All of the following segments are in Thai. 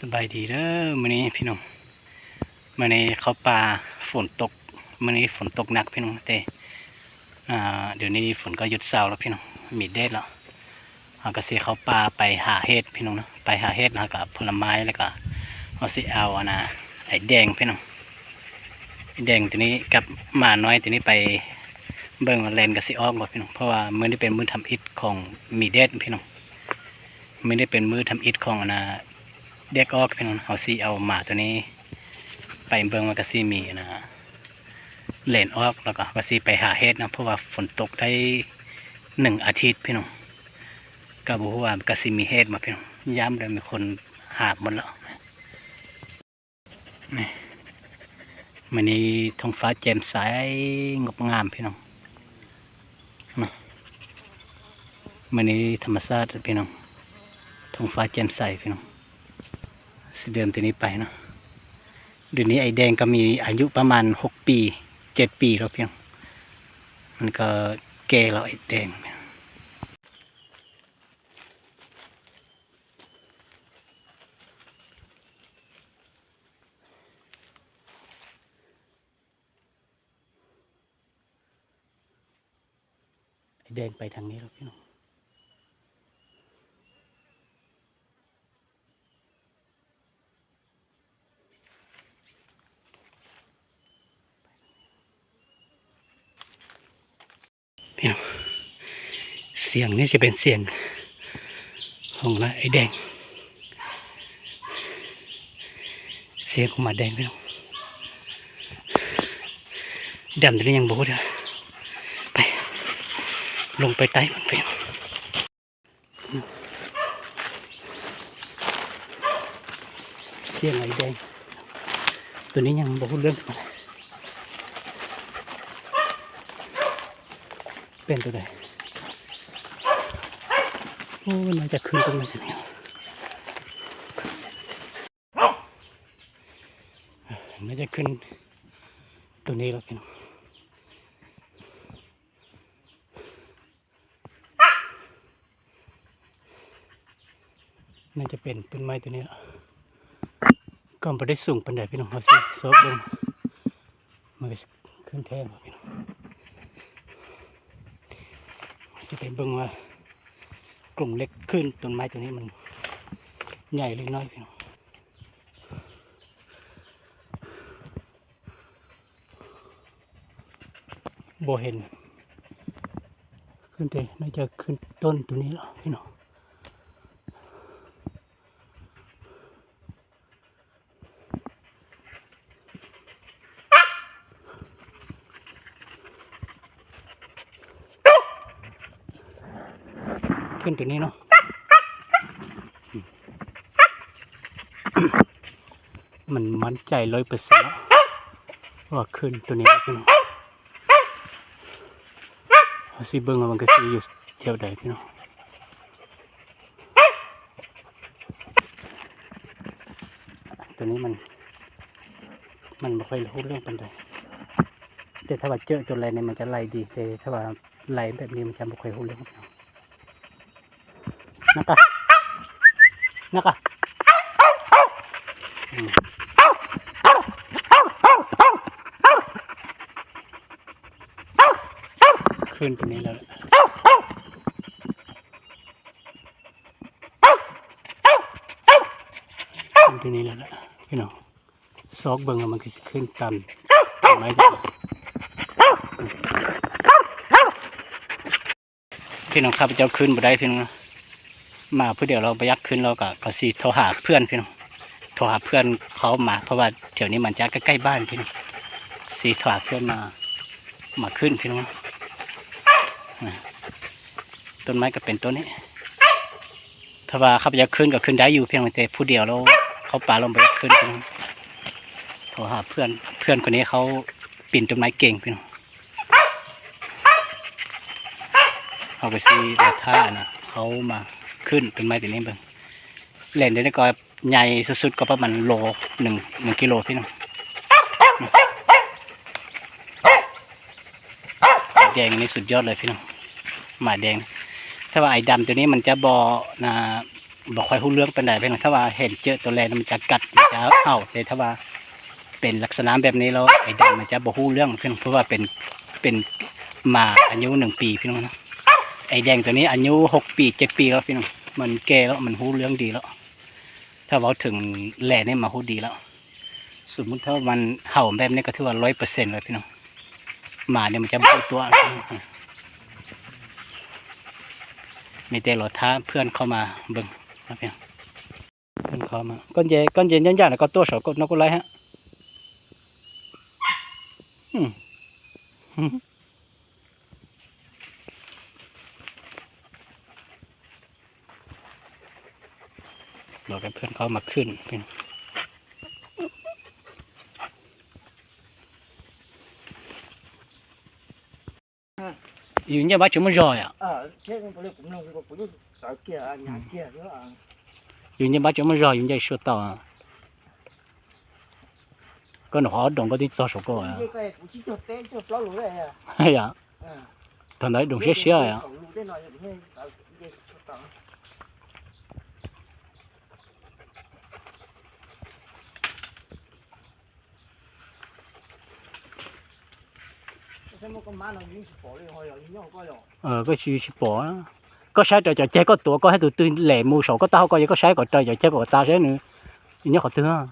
สบายดีเด้อมื้อนี้พี่น้องมื้อนี้เขาป่าฝนตกมื้อนี้ฝนตกหนักพี่น้องแต่อ่าเดี๋ยวนี้ฝนก็หยุดเศร้าแล้วพี่น้องมีเดดแล้วเราก็สิเขาป่าไปหาเห็ดพี่น้องเนาะไปหาเห็ดแล้วก็ผลไม้แล้วก็เอาสิเอาอันนะไอ้แดงพี่น้องไอ้แดงตัวนี้กับหมาน้อยตัวนี้ไปเบิ่งแลนกับสิออกบ่พี่น้องเพราะว่ามื้อนี้เป็นมื้อทำอิฐของมีเดดพี่น้องมื้อนี้เป็นมื้อทำอิฐของอนน่ะ เด็กออกพี่น้องเอาซีเอาหมาตัวนี้ ไปเบิ่งว่ากะซีมีนะเหลนออกแล้วก็กะซีไปหาเฮ็ดนะเพราะว่าฝนตกได้หนึ่งอาทิตย์พี่น้องก็บอกว่ากะซีมีเฮ็ดมาพี่น้องย้ำเลยมีคนหาบหมดแล้วนี่มันนี้ท้องฟ้าแจ่มใสงดงามพี่น้องนะมันนี้ธรรมชาติพี่น้องท้องฟ้าแจ่มใสพี่น้อง เดิมตัวนี้ไปเนาะเดี๋ยวนี้ไอ้แดงก็มีอายุประมาณหกปีเจ็ดปีแล้วเพียง มันก็แก่แล้วไอ้แดงไอ้แดงไปทางนี้แล้วพี่น้อง พี่น้องเสียงนี่จะเป็นเสียงของนะไอ้แดง เสียงของหมาแดงพี่น้องดำตัวนี้ยังบูดเลยไป ลงไปใต้มันไปเสียงไอ้แดง ตัวนี้ยังบูดเรื่องมันเป็นตัวใด โอ้มันจะขึ้นตรงนั้นจะเนี่ยมันจะขึ้นตัวนี้แล้วพี่น้องน่าจะเป็นต้นไม้ตัวนี้แล้วก็ไม่ได้สูงปันใดพี่น้องเอาสิโซบลงมันก็ขึ้นแท่งพี่น้องสิไปเบิ่งว่า กลุ่มเล็กขึ้นต้นไม้ตัวนี้มันใหญ่หรือน้อยพี่น้องโบเห็น ขึ้นแต่น่าจะขึ้นต้นตัวนี้แล้วพี่น้อง ขึ้นตัวนี้เนาะมันมั่นใจร้อยเปอร์เซ็นต์ว่าขึ้นตัวนี้พี่น้องสิเบิ้งมันก็สิอยู่เที่ยวใดพี่น้องตัวนี้มัน มันไม่ค่อยรู้เรื่องปันใดแต่ถ้าว่าเจอจนไรเนี่ยมันจะไล่ดีแต่ถ้าว่าไล่แบบนี้มันจะไม่ค่อยรู้เรื่อง Naka. Naka. อืมขึ้นตัวนี้แล้วขึ้นตัวนี้แล้วล่ะพี่น้องซอกเบิ่งมันก็จะขึ้นตามต้นไม้พี่น้องข้าพเจ้าขึ้นบ่ได้พี่น้อง มาเพื่อเดี๋ยวเราไปยักขึ้นเราก็ก็สิโทรหาเพื่อนพี่น้องโทรหาเพื่อนเขามา เพราะว่าแถวนี้มันจะใกล้ๆบ้านพี่น้องสีโทรหาเพื่อนมามาขึ้นพี่น้องนะต้นไม้ก็เป็นต้นนี้ถ้าว่าเขาไปยักขึ้นก็ขึ้นได้อยู่เพียงแต่ผู้เดียวเราเขาป่าเราไปยักขึ้นพี่น้องโทรหาเพื่อนเพื่อนคนนี้เขาปีนต้นไม้เก่งพี่น้องเอาไปซีราท่านะเขามา ขึ้นเป็นไม้ตัวนี้เบิ่งเล่นเดี๋ยวนี้ก็ใหญ่สุดๆก็ประมาณโลหนึ่งหนึ่งกิโลพี่น้องแดงนี่สุดยอดเลยพี่น้องหมาแดง ถ้าว่าไอ้ดำตัวนี้มันจะบอนะบอกค่อยรู้เรื่องเป็นไหนเป็นถ้าว่าเห็นเจอตัวแลนมันจะกัดมันจะเห่าแต่ถ้าว่าเป็นลักษณะแบบนี้แล้วไอ้ดงมันจะบ่ฮู้เรื่องเพื่อนเพราะว่าเป็นเป็นหมาอายุหนึ่งปีพี่น้องนะ ไอแดงตัวนี้อายุหกปีเจ็ดปีแล้วพี่น้องมันแก่แล้วมันฮู้เรื่องดีแล้ว ถ้าเว่าถึงแหล่นี่มาฮู้ดีแล้ว สมมติถ้ามันเห่าแบบนี้ก็ถือว่าร้อยเปอร์เซ็นต์เลยพี่น้องหมาเนี่ยมันจะบูตัวมีแต่รถท้าเพื่อนเข้ามาเบิ่งนะเพียงเพื่อนเข้ามาก้อนเจก้อนเจยันยันแล้วก็ตัวสองก็นกอะไรฮะอืม อืมบอกให้เพื่อนเข้ามาขึ้นเป็นอยู่เนี่ยว่าจุมันรอยอะ ờ thế cũng phải cũng nông cũng cũng sợ kia à nhà kia nữa à dùng như bác chúng mới rồi dùng như sửa tàu à có nó họ đồng có đi cho số cô à cái cái cũng chỉ cho té cho ló lúa này à hay à ờ thằng đấy đồng xế ờ có gì chỉ bỏ có sai trời trời chơi có tuổi có hai tụi tươi lẻ mua sổ, có tao có gì có sai có trời trời chơi của tao sẽ nữa. Nhớ họ thương ôi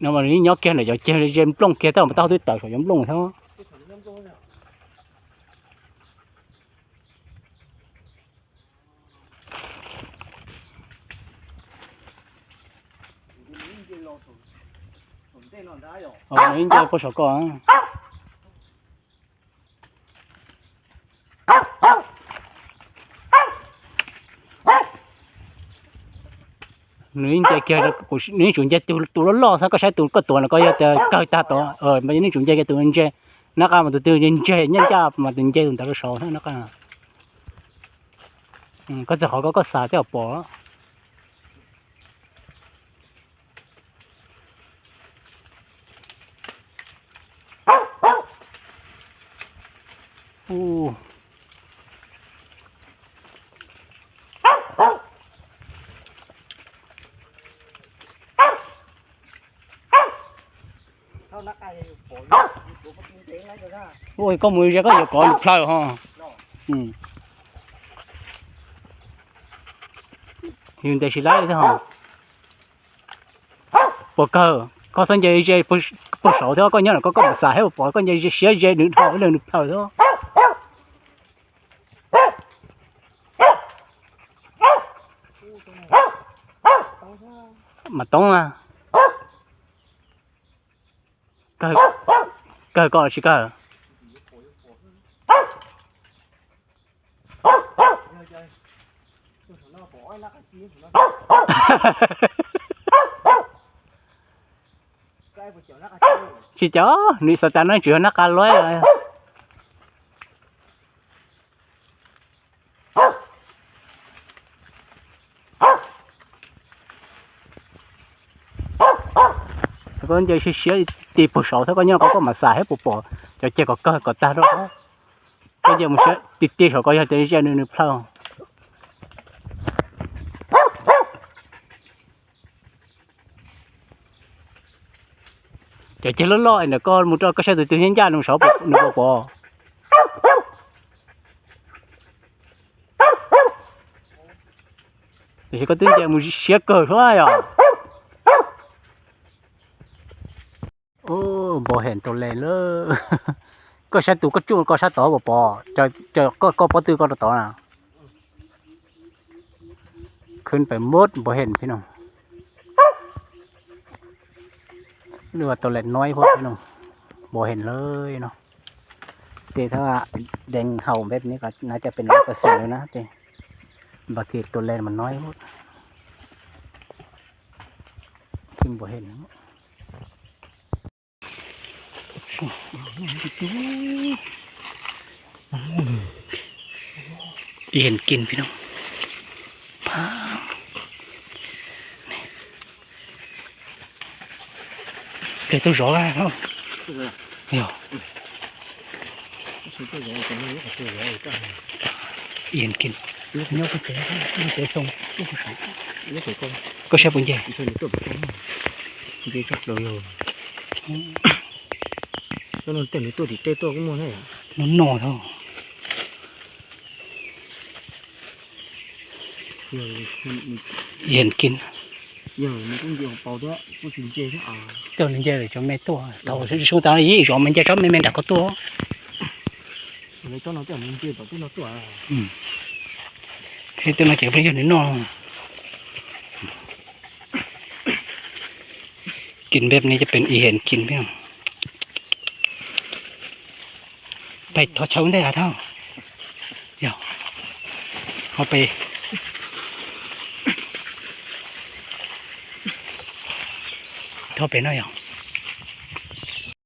nó mà nhớ kia này, giờ chơi game plong kia tao mà tao thấy tao sổ giống plong thôi. Ờ, 哦，人家不少个啊。nữ chơi kia cũng nữ chúng chơi tụ tụ lo sao có sai tụ có tụ là có giờ có ta tụ ờ mà nữ chúng chơi cái tụ nhân chơi nó cả mà tụ tụ nhân chơi nhân cha mà tụ chơi tụ ta có sổ nó cả ừ có thể họ có có cho bỏ ra ôi, có mùi ra có giờ có được phơi ha ừ. Hiện tại chỉ lấy thế hả? Bỏ cơ, có sân dây dây bỏ sổ thế có nhớ là có có một xài hết bỏ con dây dây dây đừng thổi lên được phơi thôi tông à. Cờ cờ cờ chỉ cờ. Chị chó, nữ sao ta nói chuyện nó cá lối rồi con chơi xí xí đi bộ sổ thôi có nhau có có mà xài hết bộ bộ cho chơi có cơ, có ta đó. Bây giờ một số đi đi sổ có giờ tới chơi nữa nữa phao chơi lót lót loi nè, con, một trò có xe từ từ nhân ra nó sổ bộ nó bộ bộ thì có tiếng chơi một xí cờ thôi à. Ô bỏ hẹn tổ lệ lơ có xe tụ có chuông có xe tỏ bỏ bỏ chờ chờ có có bỏ tư có tỏ nào ขึ้นไปมดบ่เห็นพี่น้องหรือว่าตัวเล็กน้อยพวกพี่น้องบ่เห็นเลยเนาะแต่ถ้าว่าแดงเห่าแบบนี้ก็น่าจะเป็นร้อยเปอร์เซ็นต์เลยนะแต่บางทีตัวเล็กมันน้อยพวกทิมบ่เห็น นะเห็นกินพี่น้อง Kể tôi rõ ra không? Hiểu. ซื้อตัวใหญ่ตัวนี้ก็ตัวใหญ่ก็เอียนกินลูกเนี้ยก็เจ๊ลูกเจ๊ทรงลูกผู้ชายนี่ตัวก็ก็ใช่ปุ้งเย่อีกตัวนี้ตัวเป็นดีจับเราอยู่แล้วนั่นเต็มตัวดิเต้ตัวก็มัวให้ nó nổ thôi เดี๋ยวมัน yên kín เดี๋ยวมันต้องเดี๋ยวเป่าด้วยผู้ชิมเจที่อ่า tôi lên chơi để cho mấy tua tàu sẽ xuống tàu gì rồi mình chơi cho mấy mình đã có tua เลยตัวน้องเจ้ามันเจเป่าตัวน้องตัว khi tôi nói chuyện với nó nó kín bếp này จะเป็นอีเห็นกินพี่น้องไปทอดเช้าได้หาเท่าเดี๋ยว เอาไปทอดไปน้อยอะ